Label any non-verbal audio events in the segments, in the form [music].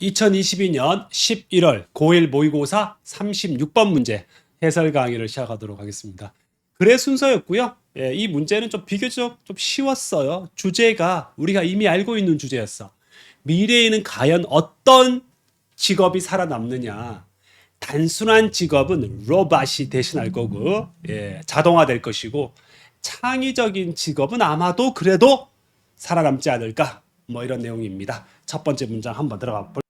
2022년 11월 고1 모의고사 36번 문제 해설 강의를 시작하도록 하겠습니다. 글의 순서였고요. 예, 이 문제는 좀 비교적 좀 쉬웠어요. 주제가 우리가 이미 알고 있는 주제였어. 미래에는 과연 어떤 직업이 살아남느냐. 단순한 직업은 로봇이 대신할 거고, 예, 자동화될 것이고, 창의적인 직업은 아마도 그래도 살아남지 않을까. 뭐 이런 내용입니다. 첫 번째 문장 한번 들어가 볼.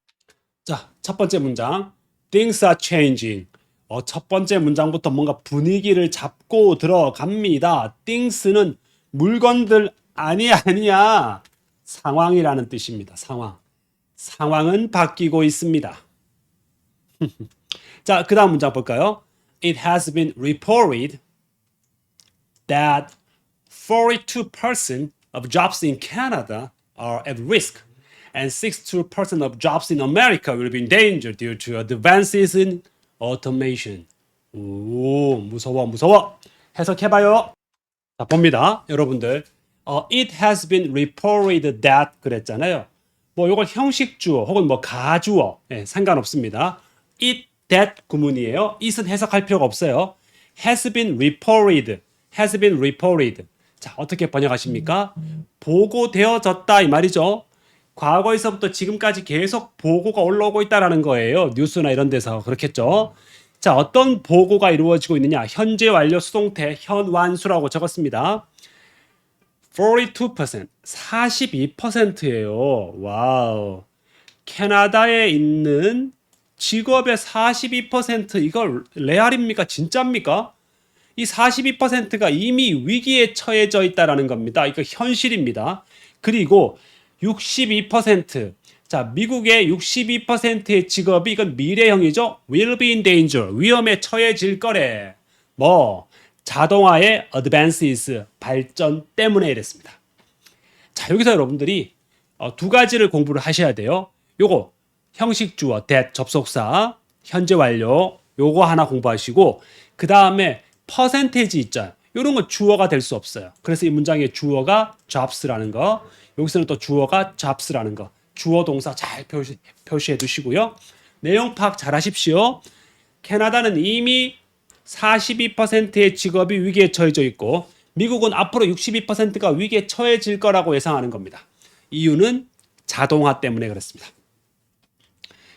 자, 첫 번째 문장. Things are changing. 어, 첫 번째 문장부터 뭔가 분위기를 잡고 들어갑니다. things는 물건들 아니 아니야. 상황이라는 뜻입니다. 상황. 상황은 바뀌고 있습니다. 자, 그 다음 문장 볼까요? It has been reported that 42% of jobs in Canada are at risk and 62% of jobs in America will be in danger due to advances in automation. 오, 무서워, 무서워. 해석해봐요. 자, 봅니다. 여러분들. 어, it has been reported that 그랬잖아요. 뭐 요걸 형식 주어 혹은 뭐 가주어 예, 상관없습니다. it that 구문이에요. it은 해석할 필요가 없어요. has been reported. has been reported. 자, 어떻게 번역하십니까? 보고되어졌다 이 말이죠. 과거에서부터 지금까지 계속 보고가 올라오고 있다라는 거예요. 뉴스나 이런 데서 그렇겠죠. 자, 어떤 보고가 이루어지고 있느냐? 현재 완료 수동태 현완수라고 적었습니다. 42%, 42%예요. 와우. 캐나다에 있는 직업의 42% 이거 레알입니까? 진짜입니까? 이 42%가 이미 위기에 처해져 있다라는 겁니다. 이거 현실입니다. 그리고 62% 자, 미국의 62%의 직업이 이건 미래형이죠. will be in danger. 위험에 처해질 거래. 뭐 자동화의 advances 발전 때문에 이랬습니다. 자, 여기서 여러분들이 어, 두 가지를 공부를 하셔야 돼요. 요거 형식 주어 that 접속사 현재 완료 요거 하나 공부하시고 그 다음에 퍼센테이지 있잖아요. 이런 건 주어가 될 수 없어요. 그래서 이 문장의 주어가 jobs라는 거, 여기서는 또 주어가 jobs라는 거, 주어 동사 잘 표시, 표시해 두시고요. 내용 파악 잘 하십시오. 캐나다는 이미 42%의 직업이 위기에 처해져 있고 미국은 앞으로 62%가 위기에 처해질 거라고 예상하는 겁니다. 이유는 자동화 때문에 그렇습니다.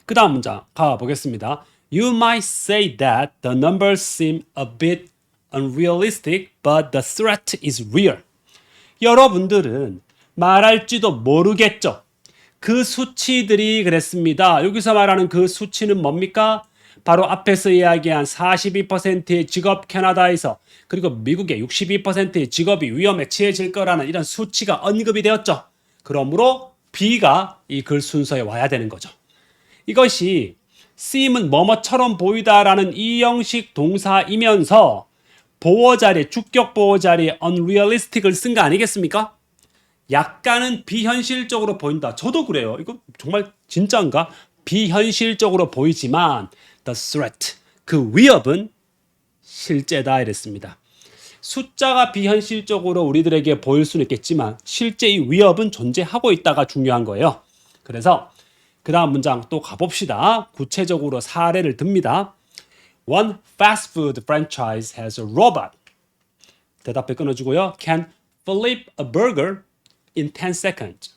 그 다음 문장 가보겠습니다. You might say that the numbers seem a bit unrealistic, but the threat is real. 여러분들은 말할지도 모르겠죠. 그 수치들이 그랬습니다. 여기서 말하는 그 수치는 뭡니까? 바로 앞에서 이야기한 42%의 직업 캐나다에서 그리고 미국의 62%의 직업이 위험에 처해질 거라는 이런 수치가 언급이 되었죠. 그러므로 B가 이 글 순서에 와야 되는 거죠. 이것이 seem은 뭐뭐처럼 보이다라는 이 형식 동사이면서 보어 자리에 주격 보어 자리에 unrealistic을 쓴 거 아니겠습니까? 약간은 비현실적으로 보인다. 저도 그래요. 이거 정말 진짜인가? 비현실적으로 보이지만 the threat 그 위협은 실제다 이랬습니다. 숫자가 비현실적으로 우리들에게 보일 수는 있겠지만 실제 이 위협은 존재하고 있다가 중요한 거예요. 그래서 그 다음 문장 또 가봅시다. 구체적으로 사례를 듭니다. One fast food franchise has a robot. 대답해 끊어주고요. Can flip a burger in 10 seconds.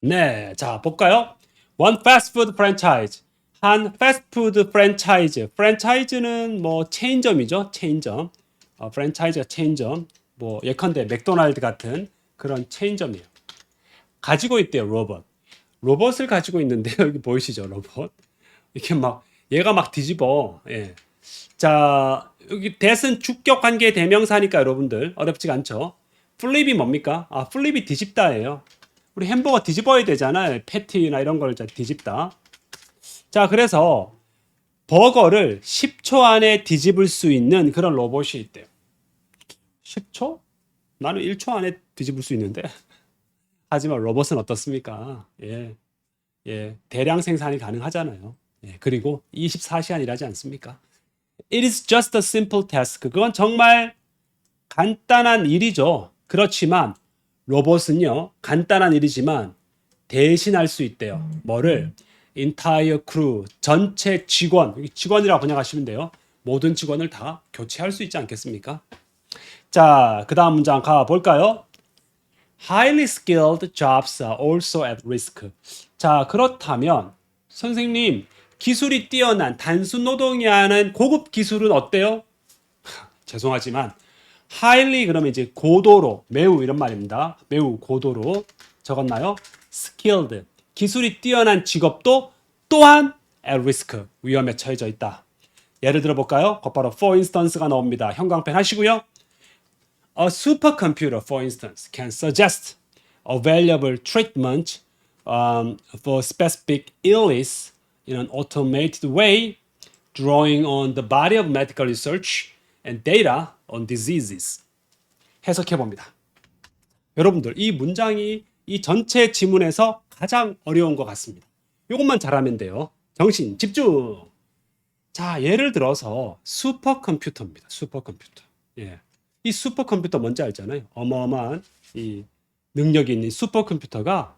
네, 자 볼까요? One fast food franchise. 한 패스트푸드 프랜차이즈. 프랜차이즈는 뭐 체인점이죠. 체인점. 어, 프랜차이즈가 체인점. 뭐 예컨대 맥도날드 같은 그런 체인점이에요. 가지고 있대요, 로봇. 로봇을 가지고 있는데 여기 보이시죠, 로봇? 이렇게 막 얘가 막 뒤집어. 예. 자, 여기 대은 주격 관계 대명사니까 여러분들 어렵지가 않죠. 플립이 뭡니까? 아, 플립이 뒤집다예요. 우리 햄버거 뒤집어야 되잖아요. 패티나 이런 걸 뒤집다. 자, 그래서 버거를 10초 안에 뒤집을 수 있는 그런 로봇이 있대요. 10초? 나는 1초 안에 뒤집을 수 있는데. [laughs] 하지만 로봇은 어떻습니까? 예. 예. 대량 생산이 가능하잖아요. 예. 그리고 24시간 일하지 않습니까? It is just a simple task. 그건 정말 간단한 일이죠. 그렇지만 로봇은요. 간단한 일이지만 대신할 수 있대요. 뭐를 entire crew 전체 직원 직원이라고 번역하시면 돼요. 모든 직원을 다 교체할 수 있지 않겠습니까? 자, 그 다음 문장 가 볼까요? Highly skilled jobs are also at risk. 자, 그렇다면 선생님 기술이 뛰어난 단순 노동이 하는 고급 기술은 어때요? [laughs] 죄송하지만 highly 그러면 이제 고도로 매우 이런 말입니다. 매우 고도로 적었나요? skilled 기술이 뛰어난 직업도 또한 at risk 위험에 처해져 있다. 예를 들어 볼까요? 곧바로 for instance가 나옵니다. 형광펜 하시고요. A supercomputer, for instance, can suggest a valuable treatment um, for specific illness in an automated way, drawing on the body of medical research and data on diseases. 해석해 봅니다. 여러분들 이 문장이 이 전체 지문에서 가장 어려운 것 같습니다. 이것만 잘하면 돼요. 정신 집중. 자, 예를 들어서 슈퍼컴퓨터입니다. 슈퍼컴퓨터. 예. 이 슈퍼컴퓨터 뭔지 알잖아요. 어마어마한 이 능력이 있는 슈퍼컴퓨터가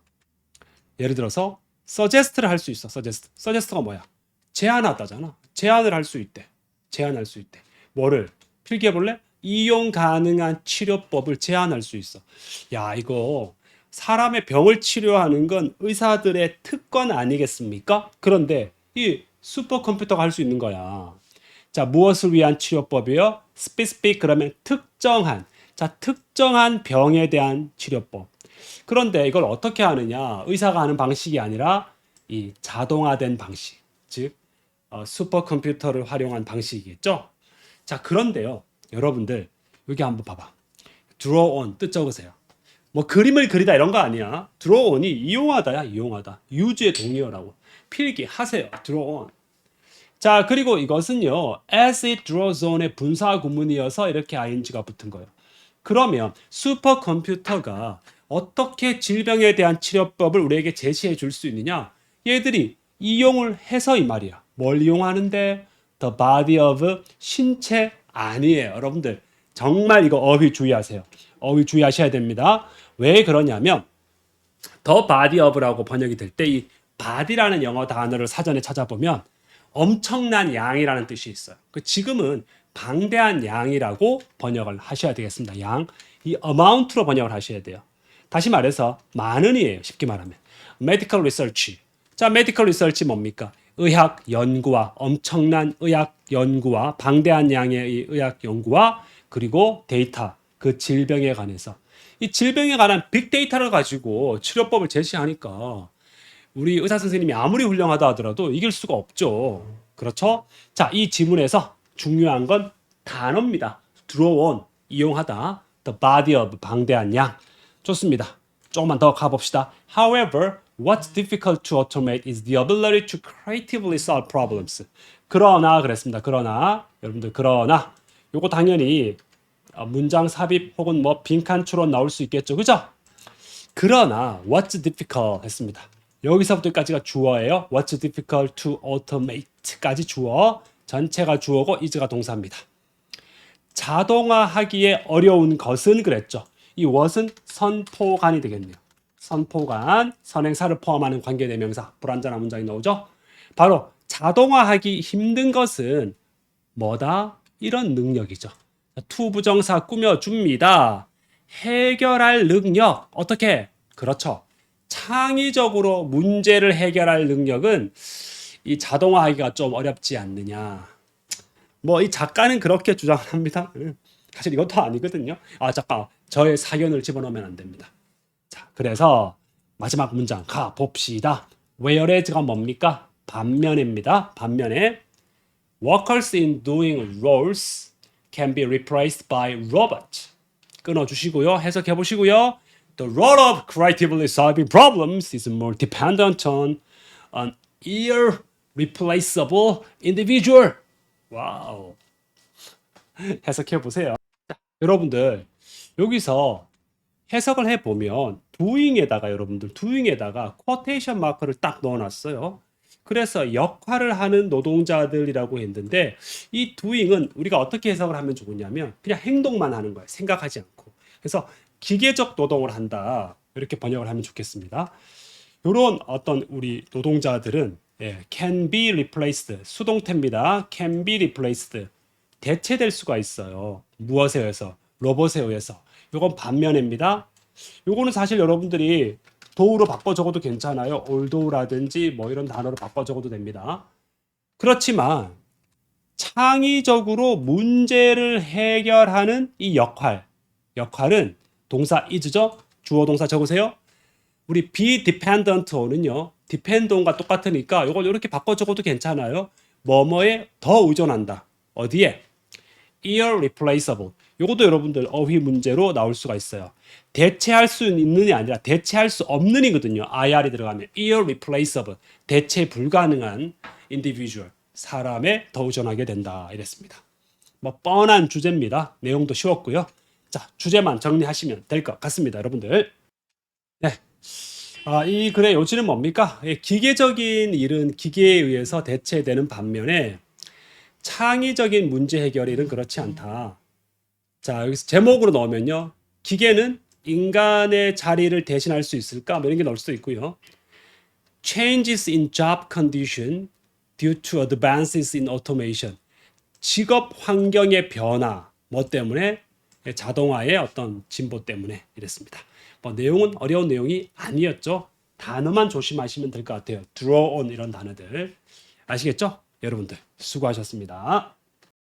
예를 들어서 서제스트를 할 수 있어. 서제스트. 서제스트가 뭐야? 제안하다잖아. 제안을 할 수 있대. 제안할 수 있대. 뭐를 필기해 볼래? 이용 가능한 치료법을 제안할 수 있어. 야, 이거 사람의 병을 치료하는 건 의사들의 특권 아니겠습니까? 그런데 이 슈퍼컴퓨터가 할 수 있는 거야. 자, 무엇을 위한 치료법이요? specific 그러면 특정한. 자, 특정한 병에 대한 치료법. 그런데 이걸 어떻게 하느냐? 의사가 하는 방식이 아니라 이 자동화된 방식. 즉, 어, 슈퍼컴퓨터를 활용한 방식이겠죠? 자, 그런데요. 여러분들, 여기 한번 봐봐. draw on 뜻 적으세요. 뭐 그림을 그리다 이런 거 아니야. draw on이 이용하다야, 이용하다. use의 동의어라고. 필기 하세요. draw on. 자, 그리고 이것은요. as it draws on의 분사 구문이어서 이렇게 ing가 붙은 거예요. 그러면 슈퍼컴퓨터가 어떻게 질병에 대한 치료법을 우리에게 제시해 줄 수 있느냐? 얘들이 이용을 해서 이 말이야. 뭘 이용하는데? The body of 신체 아니에요. 여러분들 정말 이거 어휘 주의하세요. 어휘 주의하셔야 됩니다. 왜 그러냐면 the body of라고 번역이 될 때이 body라는 영어 단어를 사전에 찾아보면 엄청난 양이라는 뜻이 있어요. 그 지금은 방대한 양이라고 번역을 하셔야 되겠습니다. 양. 이 amount로 번역을 하셔야 돼요. 다시 말해서 많은이에요. 쉽게 말하면. medical research. 자, medical research 뭡니까? 의학 연구와 엄청난 의학 연구와 방대한 양의 이 의학 연구와 그리고 데이터 그 질병에 관해서 이 질병에 관한 빅데이터를 가지고 치료법을 제시하니까 우리 의사 선생님이 아무리 훌륭하다 하더라도 이길 수가 없죠. 그렇죠? 자, 이 지문에서 중요한 건 단어입니다. on 이용하다. the body of 방대한 양. 좋습니다. 조금만 더 가봅시다. However, what's difficult to automate is the ability to creatively solve problems. 그러나 그랬습니다. 그러나 여러분들 그러나 요거 당연히 어, 문장 삽입 혹은 뭐 빈칸 추론 나올 수 있겠죠. 그죠? 그러나 what's difficult 했습니다. 여기서부터까지가 주어예요. What's difficult to automate까지 주어. 전체가 주어고 is가 동사입니다. 자동화하기에 어려운 것은 그랬죠. 이 what은 선포관이 되겠네요. 선포관, 선행사를 포함하는 관계대명사, 불완전한 문장이 나오죠. 바로 자동화하기 힘든 것은 뭐다? 이런 능력이죠. 투 부정사 꾸며줍니다. 해결할 능력 어떻게? 그렇죠. 창의적으로 문제를 해결할 능력은 이 자동화하기가 좀 어렵지 않느냐. 뭐 이 작가는 그렇게 주장을 합니다. 사실 이것도 아니거든요. 아 잠깐 저의 사견을 집어넣으면 안 됩니다. 자 그래서 마지막 문장 가 봅시다. whereas가 뭡니까? 반면입니다. 반면에 workers in doing roles can be replaced by robot. 끊어 주시고요. 해석해 보시고요. The role of creatively solving problems is more dependent on an irreplaceable individual. 와우. 해석해 보세요. 자, 여러분들 여기서 해석을 해 보면 doing에다가 여러분들 doing에다가 쿼테이션 마크를 딱 넣어놨어요. 그래서 역할을 하는 노동자들이라고 했는데 이 doing은 우리가 어떻게 해석을 하면 좋겠냐면 그냥 행동만 하는 거예요. 생각하지 않고. 그래서 기계적 노동을 한다. 이렇게 번역을 하면 좋겠습니다. 이런 어떤 우리 노동자들은 예, can be replaced 수동태입니다. can be replaced 대체될 수가 있어요. 무엇에 의해서 로봇에 의해서. 요건 반면입니다. 요거는 사실 여러분들이 도우로 바꿔 적어도 괜찮아요. 올도우라든지 뭐 이런 단어로 바꿔 적어도 됩니다. 그렇지만 창의적으로 문제를 해결하는 이 역할, 역할은 동사 is죠. 주어 동사 적으세요. 우리 be dependent on은요. depend on과 똑같으니까 이걸 이렇게 바꿔 적어도 괜찮아요. 뭐뭐에 더 의존한다. 어디에? irreplaceable. 요것도 여러분들 어휘 문제로 나올 수가 있어요. 대체할 수 있는이 아니라 대체할 수 없는이거든요. ir이 들어가면 irreplaceable. 대체 불가능한 individual. 사람에 더 의존하게 된다. 이랬습니다. 뭐 뻔한 주제입니다. 내용도 쉬웠고요. 자, 주제만 정리하시면 될 것 같습니다, 여러분들. 네. 아, 이 글의 요지는 뭡니까? 예, 기계적인 일은 기계에 의해서 대체되는 반면에 창의적인 문제 해결 일은 그렇지 않다. 자, 여기서 제목으로 넣으면요. 기계는 인간의 자리를 대신할 수 있을까? 뭐 이런 게 넣을 수도 있고요. Changes in job condition due to advances in automation. 직업 환경의 변화. 뭐 때문에? 자동화의 어떤 진보 때문에 이랬습니다. 뭐 내용은 어려운 내용이 아니었죠. 단어만 조심하시면 될 것 같아요. draw on 이런 단어들. 아시겠죠? 여러분들 수고하셨습니다.